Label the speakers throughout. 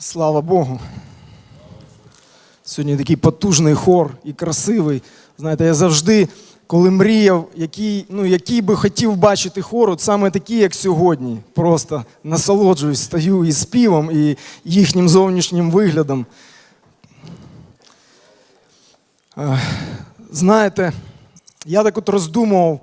Speaker 1: Слава Богу. Сьогодні такий потужний хор і красивий. Знаєте, я завжди, коли мріяв, який, ну, який би хотів бачити хор, от саме такі, як сьогодні. Просто насолоджуюсь, стою і співом, і їхнім зовнішнім виглядом. Е, Знаєте, я так от роздумував,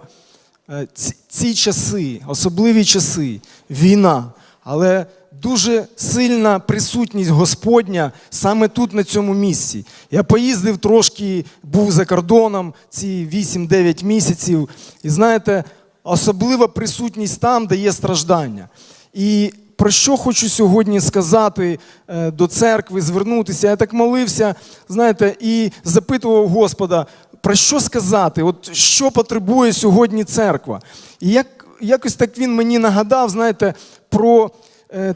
Speaker 1: е, ці часи, особливі часи, війна, але дуже сильна присутність Господня саме тут, на цьому місці. Я поїздив трошки, був за кордоном ці 8-9 місяців, і знаєте, особлива присутність там, де є страждання. І про що хочу сьогодні сказати е, до церкви, звернутися. Я так молився, знаєте, і запитував Господа, про що сказати, от що потребує сьогодні церква. І як, якось так він мені нагадав, знаєте, про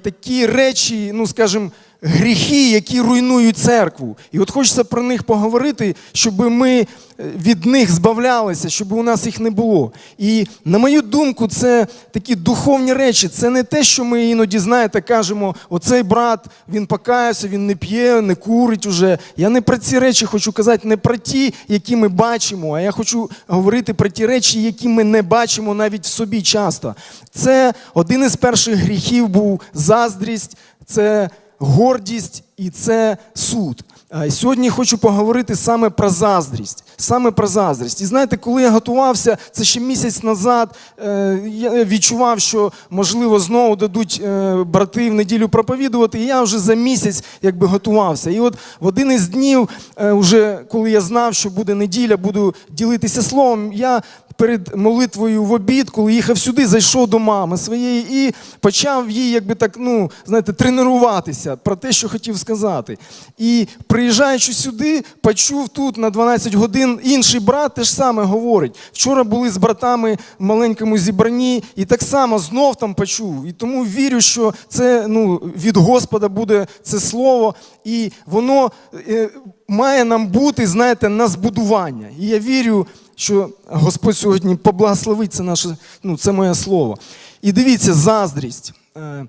Speaker 1: такі речі, ну скажімо, гріхи, які руйнують церкву. І от хочеться про них поговорити, щоб ми е, від них збавлялися, щоб у нас їх не було. І на мою думку, це такі духовні речі. Це не те, що ми іноді, знаєте, кажемо, оцей брат, він покаявся, він не п'є, не курить уже. Я не про ці речі хочу казати, не про ті, які ми бачимо, а я хочу говорити про ті речі, які ми не бачимо навіть в собі часто. Це один із перших гріхів був заздрість, це гордість і це суд. Сьогодні хочу поговорити саме про заздрість. Саме про заздрість. І знаєте, коли я готувався, це ще місяць назад, е, я відчував, що можливо знову дадуть е, брати в неділю проповідувати. І я вже за місяць якби готувався. І от в один із днів, е, уже коли я знав, що буде неділя, буду ділитися словом, я перед молитвою в обід, коли їхав сюди, зайшов до мами своєї і почав їй, якби так, ну, знаєте, тренуватися про те, що хотів сказати. І приїжджаючи сюди, почув тут на 12 годин інший брат теж саме говорить. Вчора були з братами в маленькому зібранні, і так само знов там почув. І тому вірю, що це ну, від Господа буде це слово, і воно е, має нам бути, знаєте, на збудування. І я вірю, що Господь сьогодні поблагословить це наше, ну, це моє слово. І дивіться, заздрість. Е,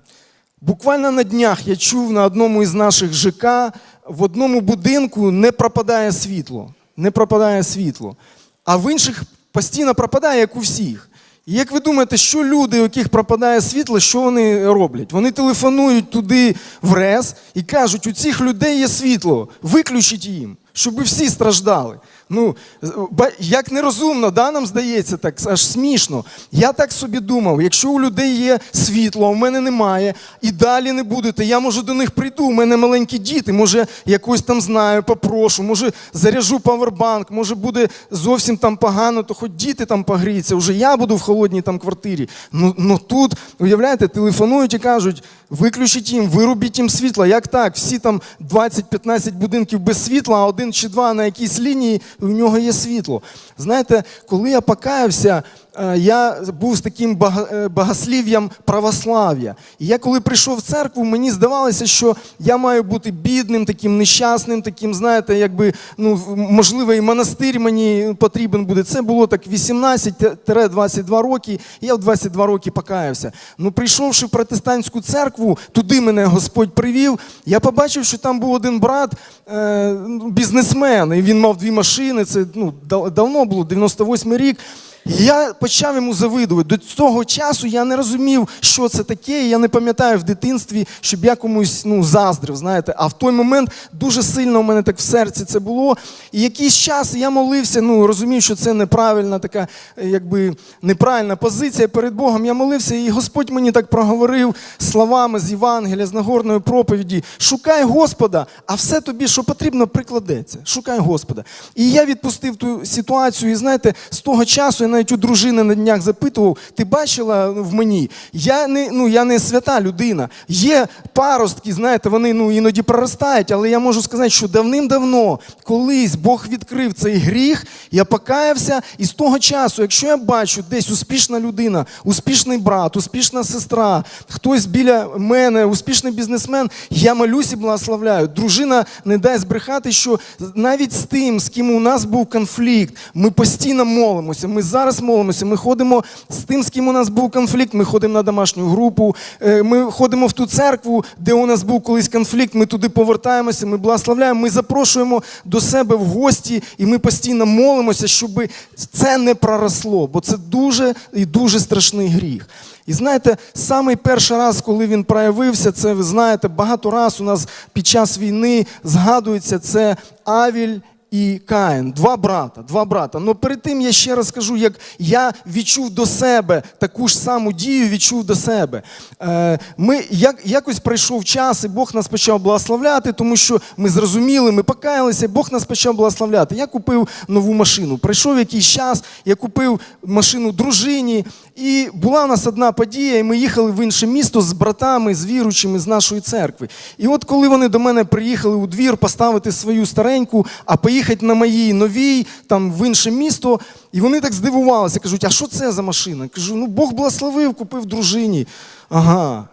Speaker 1: Буквально на днях я чув на одному із наших ЖК, в одному будинку не пропадає світло. Не пропадає світло. А в інших постійно пропадає, як у всіх. І як ви думаєте, що люди, у яких пропадає світло, що вони роблять? Вони телефонують туди в РЕС і кажуть, у цих людей є світло, виключіть їм, щоб всі страждали. Ну, як нерозумно, да, нам здається, так аж смішно. Я так собі думав, якщо у людей є світло, а в мене немає, і далі не будете, я може до них прийду, у мене маленькі діти, може якось там знаю, попрошу, може заряжу павербанк, може буде зовсім там погано, то хоч діти там погріються, вже я буду в холодній там квартирі. Ну, ну тут, уявляєте, телефонують і кажуть, виключіть їм, вирубіть їм світло. Як так? Всі там 20-15 будинків без світла, а один чи два на якійсь лінії, в нього є світло. Знаєте, коли я покаявся, я був з таким е, православ'я. І я коли прийшов в церкву, мені здавалося, що я маю бути бідним, таким нещасним, таким, знаєте, якби, ну, можливо, і монастир мені потрібен буде. Це було так 18-22 роки, і я в 22 роки покаявся. Ну, прийшовши в протестантську церкву, туди мене Господь привів, я побачив, що там був один брат, е, ну, бізнесмен, і він мав дві машини, це ну, давно було, 98 рік. Я почав йому завидувати. До цього часу я не розумів, що це таке. Я не пам'ятаю в дитинстві, щоб я комусь ну, заздрив. знаєте. А в той момент дуже сильно у мене так в серці це було. І якийсь час я молився, ну розумів, що це неправильна така, е, якби неправильна позиція перед Богом. Я молився, і Господь мені так проговорив словами з Євангелія, з Нагорної проповіді: шукай Господа, а все тобі, що потрібно, прикладеться. Шукай Господа. І я відпустив ту ситуацію, і знаєте, з того часу навіть у дружини на днях запитував: ти бачила в мені? Я не, ну, я не свята людина. Є паростки, знаєте, вони ну, іноді проростають, але я можу сказати, що давним-давно, колись Бог відкрив цей гріх, я покаявся, і з того часу, якщо я бачу десь успішна людина, успішний брат, успішна сестра, хтось біля мене, успішний бізнесмен, я молюсь і благословляю. Дружина не дай збрехати, що навіть з тим, з ким у нас був конфлікт, ми постійно молимося, ми зараз молимося. Ми ходимо з тим, з ким у нас був конфлікт. Ми ходимо на домашню групу. е, Ми ходимо в ту церкву, де у нас був колись конфлікт. Ми туди повертаємося, ми благословляємо. Ми запрошуємо до себе в гості, і ми постійно молимося, щоб це не проросло, бо це дуже і дуже страшний гріх. І знаєте, самий перший раз, коли він проявився, це ви знаєте, багато раз у нас під час війни згадується це Авіль і Каїн, два брата, два брата. Но перед тим я ще раз скажу, як я відчув до себе таку ж саму дію, відчув до себе. Е, Ми як, якось пройшов час, і Бог нас почав благословляти, тому що ми зрозуміли, ми покаялися, і Бог нас почав благословляти. Я купив нову машину. Пройшов якийсь час, я купив машину дружині, і була у нас одна подія, і ми їхали в інше місто з братами, з віруючими з нашої церкви. І от коли вони до мене приїхали у двір поставити свою стареньку, а поїхати на моїй новій, там в інше місто, і вони так здивувалися, кажуть, а що це за машина? Кажу, ну Бог благословив, купив дружині. Ага.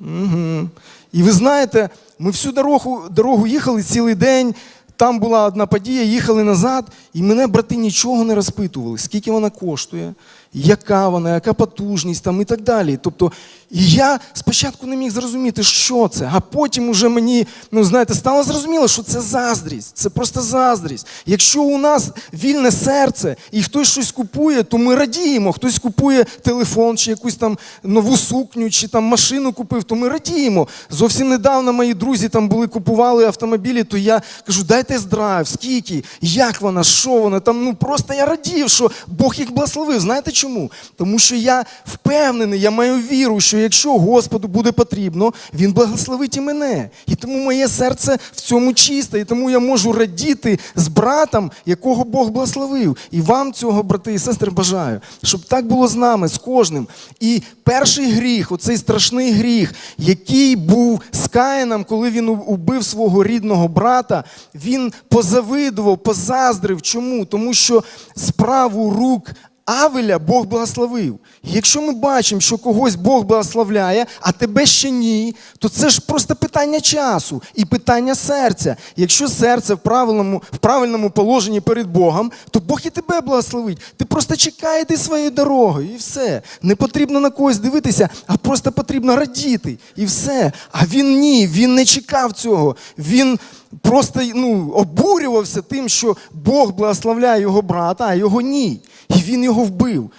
Speaker 1: Угу. І ви знаєте, ми всю дорогу, дорогу їхали цілий день. Там була одна подія, їхали назад, і мене брати нічого не розпитували, скільки вона коштує, яка вона, яка потужність там і так далі. Тобто, і я спочатку не міг зрозуміти, що це, а потім уже мені, ну знаєте, стало зрозуміло, що це заздрість, це просто заздрість. Якщо у нас вільне серце і хтось щось купує, то ми радіємо. Хтось купує телефон чи якусь там нову сукню, чи там машину купив, то ми радіємо. Зовсім недавно мої друзі там були, купували автомобілі, то я кажу, дай тест-драйв, скільки, як вона, що вона. Там ну просто я радів, що Бог їх благословив. Знаєте чому? Тому що я впевнений, я маю віру, що якщо Господу буде потрібно, Він благословить і мене. І тому моє серце в цьому чисте, і тому я можу радіти з братом, якого Бог благословив. І вам цього, брати і сестри, бажаю, щоб так було з нами, з кожним. І перший гріх, оцей страшний гріх, який був з Каїном, коли він убив свого рідного брата, він позавидував, позаздрив. Чому? Тому що справу рук Авеля Бог благословив. Якщо ми бачимо, що когось Бог благословляє, а тебе ще ні, то це ж просто питання часу і питання серця. Якщо серце в правильному, в правильному положенні перед Богом, то Бог і тебе благословить. Ти просто чекай йди своєю дорогою, і все. Не потрібно на когось дивитися, а просто потрібно радіти. І все. А він ні, він не чекав цього. Він просто ну, обурювався тим, що Бог благословляє його брата, а його ні. І він його вбив,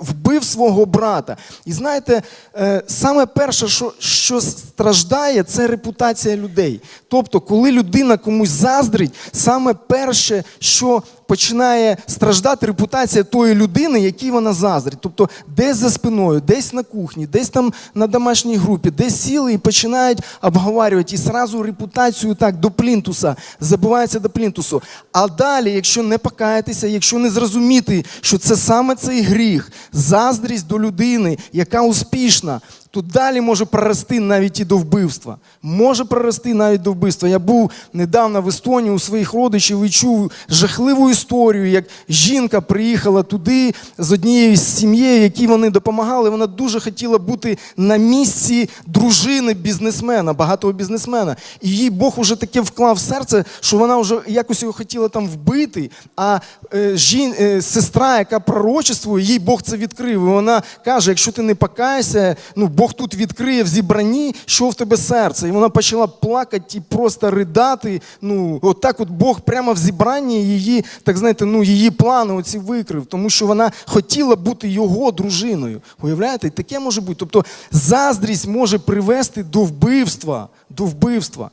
Speaker 1: вбив, свого брата. І знаєте, е, саме перше, що, що страждає, це репутація людей. Тобто, коли людина комусь заздрить, саме перше, що починає страждати репутація тої людини, якій вона заздрить. Тобто, десь за спиною, десь на кухні, десь там на домашній групі, десь сіли і починають обговорювати і зразу репутацію так до плінтуса, забувається до плінтусу. А далі, якщо не покаятися, якщо не зрозуміти, що це саме цей гріх, заздрість до людини, яка успішна, то далі може прорости навіть і до вбивства. Може прорости навіть до вбивства. Я був недавно в Естонії у своїх родичів і чув жахливу історію, як жінка приїхала туди з однією з сім'єю, якій вони допомагали. Вона дуже хотіла бути на місці дружини бізнесмена, багатого бізнесмена. І їй Бог уже таке вклав в серце, що вона вже якось його хотіла там вбити. А е, жін, е, сестра, яка пророчествує, їй Бог це відкрив. І вона каже: якщо ти не покаєшся, ну Бог тут відкриє в зібранні, що в тебе серце. І вона почала плакати і просто ридати. Ну, отак от Бог прямо в зібранні її, так знаєте, ну її плани оці викрив, тому що вона хотіла бути його дружиною. Уявляєте, таке може бути. Тобто заздрість може привести до вбивства, до вбивства.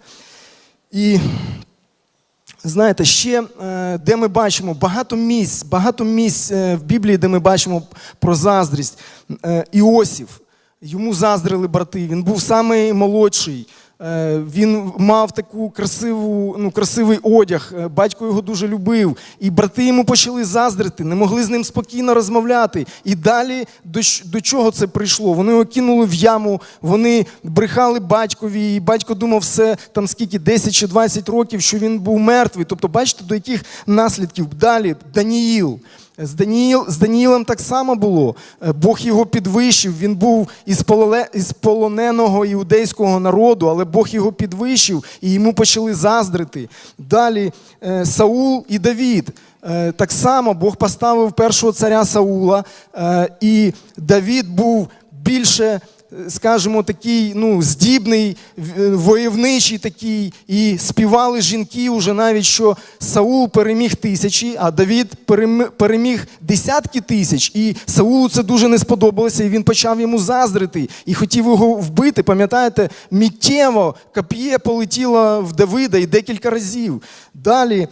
Speaker 1: І Знаєте, ще е, де ми бачимо багато місць, багато місць е, в Біблії, де ми бачимо про заздрість. Е, Іосиф, йому заздрили брати, він був самий молодший. Е, Він мав таку красиву, ну, красивий одяг, е, батько його дуже любив. І брати йому почали заздрити, не могли з ним спокійно розмовляти. І далі до, до чого це прийшло? Вони його кинули в яму, вони брехали батькові, і батько думав все там скільки, 10 чи 20 років, що він був мертвий. Тобто, бачите, до яких наслідків далі Даніїл. З, Даніїл, з Даніїлем так само було. Е, Бог його підвищив. Він був із, із полоненого іудейського народу, але Бог його підвищив і йому почали заздрити. Далі е, Саул і Давід. е, так само Бог поставив першого царя Саула, і Давід був більше. Скажімо, такий ну, здібний, е, войовничий такий, і співали жінки уже навіть, що Саул переміг тисячі, а Давід переміг десятки тисяч. І Саулу це дуже не сподобалося, і він почав йому заздрити і хотів його вбити. Пам'ятаєте, миттєво коп'є полетіло в Давида і декілька разів. Далі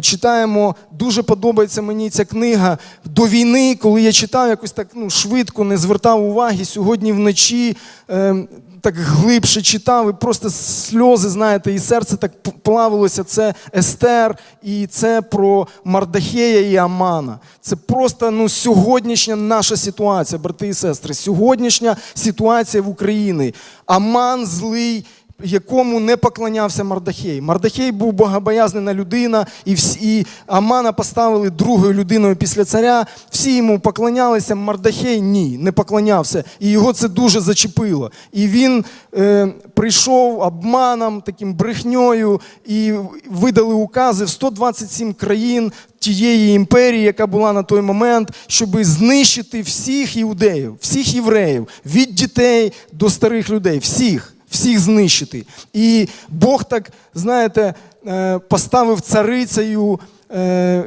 Speaker 1: читаємо, дуже подобається мені ця книга до війни, коли я читав якось так ну, швидко, не звертав уваги. Сьогодні вночі е, так глибше читав, і просто сльози, знаєте, і серце так плавилося. Це Естер, і це про Мардахея і Амана. Це просто ну, сьогоднішня наша ситуація, брати і сестри. Сьогоднішня ситуація в Україні. Аман злий якому не поклонявся Мардахей. Мардахей був богобоязна людина, і всі і Амана поставили другою людиною після царя. Всі йому поклонялися. Мардахей ні, не поклонявся. І його це дуже зачепило. І він е, прийшов обманом, таким брехньою, і видали укази в 127 країн. Тієї імперії, яка була на той момент, щоб знищити всіх іудеїв, всіх євреїв, від дітей до старих людей, всіх всіх знищити. І Бог так, знаєте, е, поставив царицею е,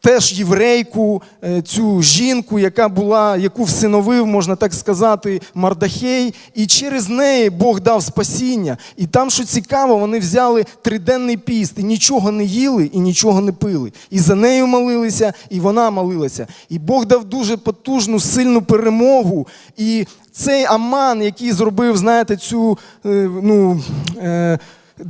Speaker 1: теж єврейку, е, цю жінку, яка була, яку всиновив, можна так сказати, Мардахей. І через неї Бог дав спасіння. І там, що цікаво, вони взяли триденний піст і нічого не їли і нічого не пили. І за нею молилися, і вона молилася. І Бог дав дуже потужну, сильну перемогу. І цей Аман, який зробив, знаєте, цю е, ну.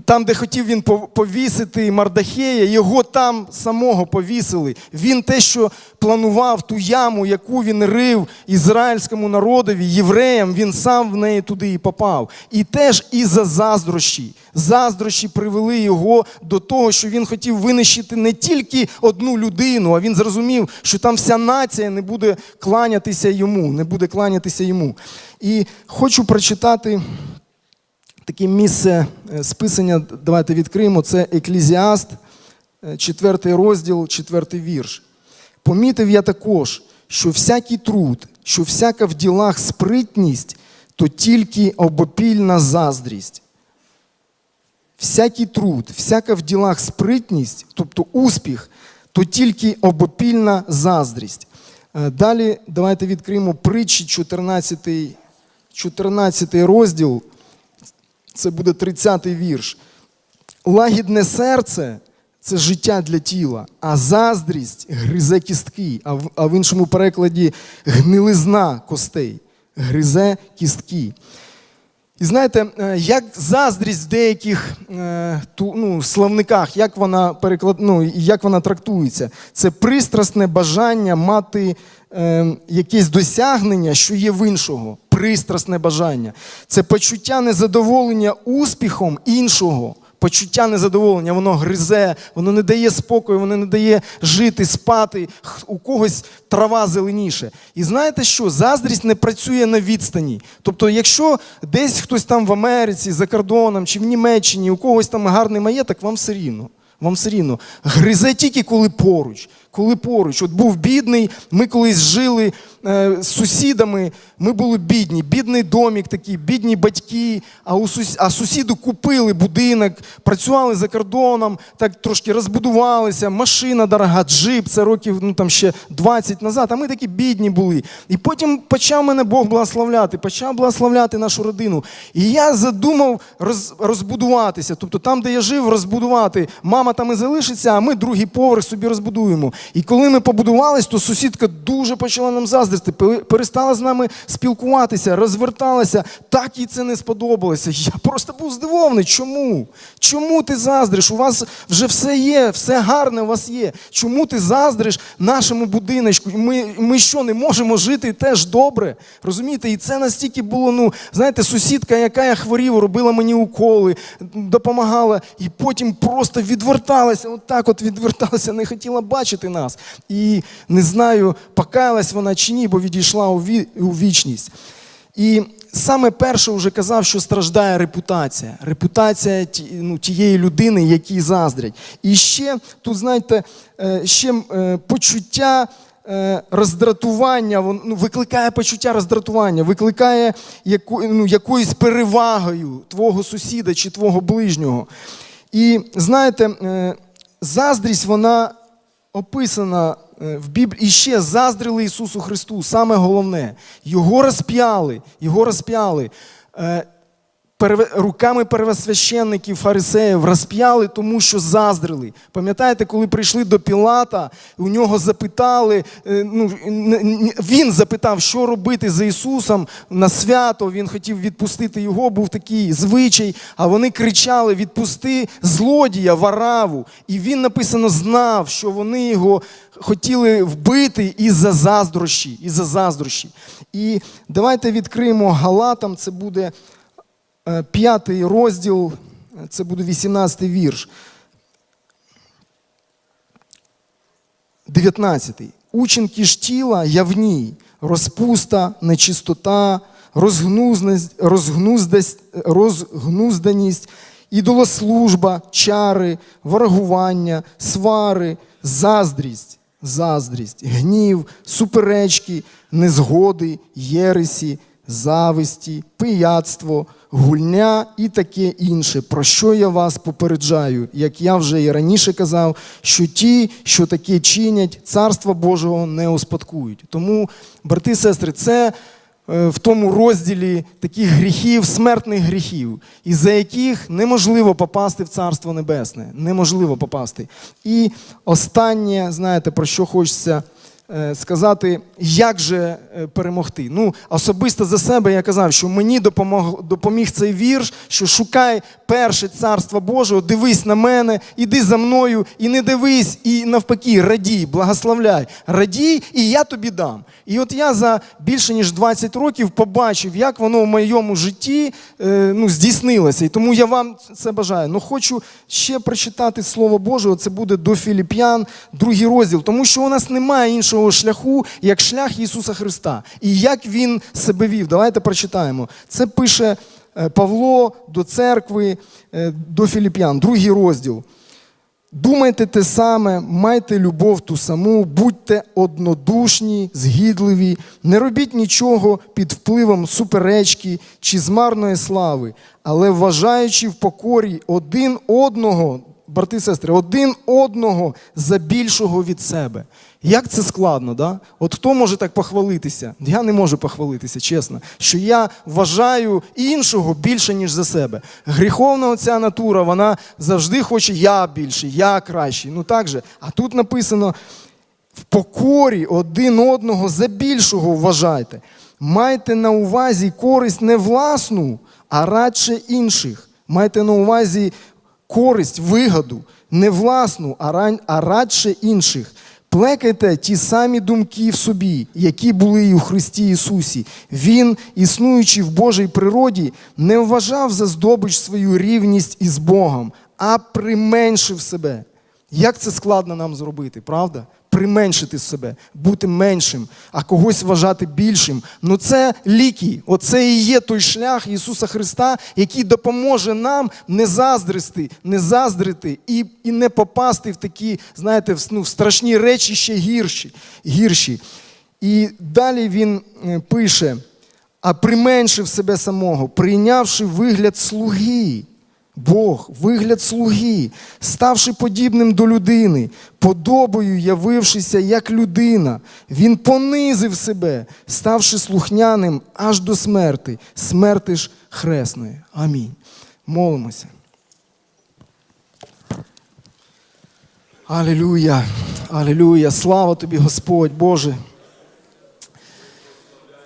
Speaker 1: Там, де хотів він повісити Мардахея, його там самого повісили. Він те, що планував ту яму, яку він рив ізраїльському народові, євреям, він сам в неї туди і попав. І теж із-за заздрощі. Заздрощі привели його до того, що він хотів винищити не тільки одну людину, а він зрозумів, що там вся нація не буде кланятися йому, не буде кланятися йому. І хочу прочитати таке місце е, списання, давайте відкриємо, це Еклізіаст, 4 розділ, 4 вірш. Помітив я також, що всякий труд, що всяка в ділах спритність, то тільки обопільна заздрість. Всякий труд, всяка в ділах спритність, тобто успіх, то тільки обопільна заздрість. Е, Далі давайте відкриємо притчі 14, 14 розділ. Це буде 30-й вірш. Лагідне серце це життя для тіла, а заздрість гризе кістки, а в, а в іншому перекладі гнилизна костей, гризе кістки. І знаєте, е, як заздрість в деяких е, ну, словниках, як вона переклад, ну, як вона трактується, це пристрасне бажання мати е, якесь досягнення, що є в іншого. Пристрасне бажання. Це почуття незадоволення успіхом іншого. Почуття незадоволення, воно гризе, воно не дає спокою, воно не дає жити, спати. У когось трава зеленіше. І знаєте що? Заздрість не працює на відстані. Тобто, якщо десь хтось там в Америці, за кордоном чи в Німеччині, у когось там гарний маєток, вам все рівно. Вам все рівно. Гризе тільки коли поруч. Коли поруч. От був бідний, ми колись жили е, з сусідами, ми були бідні, бідний домік такий, бідні батьки, а, у сус... а сусіду купили будинок, працювали за кордоном, так трошки розбудувалися, машина дорога, джип, це років ну, там ще 20 назад, а ми такі бідні були. І потім почав мене Бог благословляти, почав благословляти нашу родину. І я задумав роз... розбудуватися, тобто там, де я жив, розбудувати. Мама там і залишиться, а ми другий поверх собі розбудуємо. І коли ми побудувались, то сусідка дуже почала нам заздрити, перестала з нами спілкуватися, розверталася. Так їй це не сподобалося. Я просто був здивований. Чому? Чому ти заздриш? У вас вже все є, все гарне у вас є. Чому ти заздриш нашому будиночку? Ми, ми що, не можемо жити теж добре? Розумієте? І це настільки було, ну, знаєте, сусідка, яка я хворів, робила мені уколи, допомагала, і потім просто відверталася, отак от відверталася, не хотіла бачити нас. І не знаю, покаялась вона чи ні, бо відійшла у вічність. І саме перше вже казав, що страждає репутація. Репутація ну, тієї людини, якій заздрять. І ще тут, знаєте, е, ще е, почуття. е, Роздратування, ну, викликає почуття роздратування, викликає яку, ну, якоюсь перевагою твого сусіда чи твого ближнього. І знаєте, заздрість, вона описана е, в Біблії. І ще заздрили Ісусу Христу, саме головне. Його розп'яли, його розп'яли. Руками первосвященників, фарисеїв розп'яли, тому що заздрили. Пам'ятаєте, коли прийшли до Пілата, у нього запитали, е, ну, він запитав, що робити за Ісусом на свято. Він хотів відпустити його, був такий звичай, а вони кричали: відпусти злодія, вараву. І він написано знав, що вони його хотіли вбити із-за заздрощі. Із-за заздрощі. І давайте відкриємо Галатам, це буде п'ятий розділ, це буде 18 вірш. 19. Учинки ж тіла явні, розпуста, нечистота, розгнузданість ідолослужба, чари, ворогування, свари, заздрість, заздрість, гнів, суперечки, незгоди, єресі, зависті, пияцтво, гульня і таке інше, про що я вас попереджаю, як я вже і раніше казав, що ті, що таке чинять, царства Божого не успадкують. Тому, брати і сестри, це е, в тому розділі таких гріхів, смертних гріхів, із-за яких неможливо попасти в Царство Небесне. Неможливо попасти. І останнє, знаєте, про що хочеться сказати, як же е, перемогти. Ну, особисто за себе я казав, що мені допомог, допоміг цей вірш, що шукай перше царство Божого, дивись на мене, іди за мною, і не дивись, і навпаки, радій, благословляй, радій, і я тобі дам. І от я за більше ніж 20 років побачив, як воно в моєму житті е, ну, здійснилося. І тому я вам це бажаю. Ну хочу ще прочитати Слово Боже, це буде до Філіп'ян, другий розділ, тому що у нас немає іншого шляху, як шлях Ісуса Христа. І як Він себе вів. Давайте прочитаємо. Це пише е, Павло до церкви, е, до Філіп'ян, другий розділ. Думайте те саме, майте любов ту саму, будьте однодушні, згідливі, не робіть нічого під впливом суперечки чи змарної слави, але вважаючи в покорі один одного, брати і сестри, один одного за більшого від себе. Як це складно, да? От хто може так похвалитися? Я не можу похвалитися, чесно, що я вважаю іншого більше, ніж за себе. Гріховна ця натура, вона завжди хоче я більше, я кращий. Ну так же. А тут написано: в покорі один одного за більшого вважайте. Майте на увазі користь не власну, а радше інших. Майте на увазі користь, вигоду, не власну, а радше інших. Плекайте ті самі думки в собі, які були і у Христі Ісусі. Він, існуючи в Божій природі, не вважав за здобич свою рівність із Богом, а применшив себе. Як це складно нам зробити, правда? Применшити себе, бути меншим, а когось вважати більшим. Ну це ліки. Оце і є той шлях Ісуса Христа, який допоможе нам не заздрити, не заздрити і, і не попасти в такі, знаєте, в, ну, в страшні речі ще гірші. гірші. І далі він е, пише: а применшив себе самого, прийнявши вигляд слуги. Бог, вигляд слуги, ставши подібним до людини, подобою явившися як людина, він понизив себе, ставши слухняним аж до смерти, смерти ж хресної. Амінь. Молимося. Алілюя, алілюя, слава тобі, Господь Боже.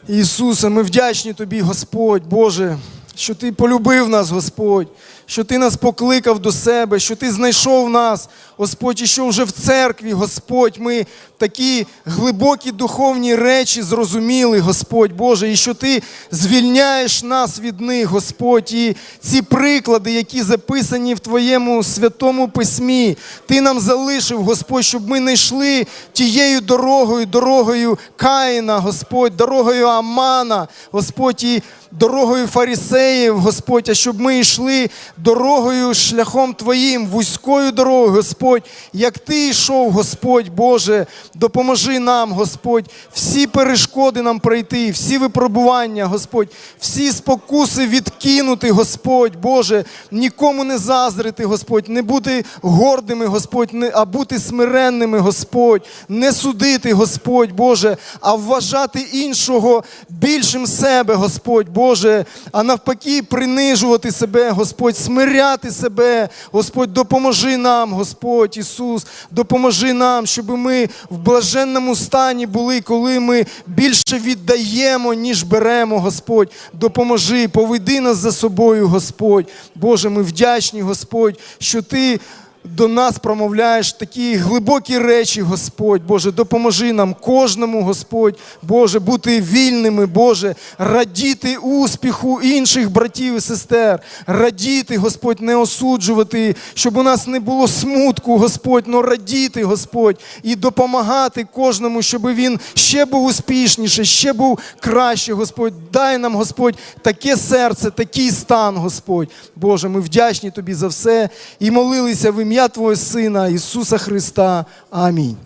Speaker 1: Ісусе, ми вдячні тобі, Господь, Боже, що Ти полюбив нас, Господь, що Ти нас покликав до себе, що Ти знайшов нас, Господь, і що вже в церкві, Господь, ми такі глибокі духовні речі зрозуміли, Господь Боже, і що Ти звільняєш нас від них, Господь, і ці приклади, які записані в Твоєму святому письмі, Ти нам залишив, Господь, щоб ми не йшли тією дорогою, дорогою Каїна, Господь, дорогою Амана, Господь, і дорогою фарисеїв, Господь, а щоб ми йшли дорогою, шляхом Твоїм, вузькою дорогою, Господь, як Ти йшов, Господь Боже, допоможи нам, Господь, всі перешкоди нам пройти, всі випробування, Господь, всі спокуси відкинути, Господь, Боже, нікому не заздрити, Господь, не бути гордими, Господь, а бути смиренними, Господь, не судити, Господь, Боже, а вважати іншого більшим себе, Господь, Боже, а навпаки, принижувати себе, Господь, смиряти себе, Господь, допоможи нам, Господь Ісус, допоможи нам, щоб ми в блаженному стані були, коли ми більше віддаємо, ніж беремо, Господь. Допоможи, поведи нас за собою, Господь. Боже, ми вдячні, Господь, що Ти. До нас промовляєш такі глибокі речі, Господь, Боже, допоможи нам кожному, Господь, Боже, бути вільними, Боже, радіти успіху інших братів і сестер, радіти, Господь, не осуджувати, щоб у нас не було смутку, Господь, но радіти, Господь, і допомагати кожному, щоб він ще був успішніше, ще був краще, Господь. Дай нам, Господь, таке серце, такий стан, Господь. Боже, ми вдячні Тобі за все і молилися в ім'я Твого Сина Ісуса Христа. Амінь.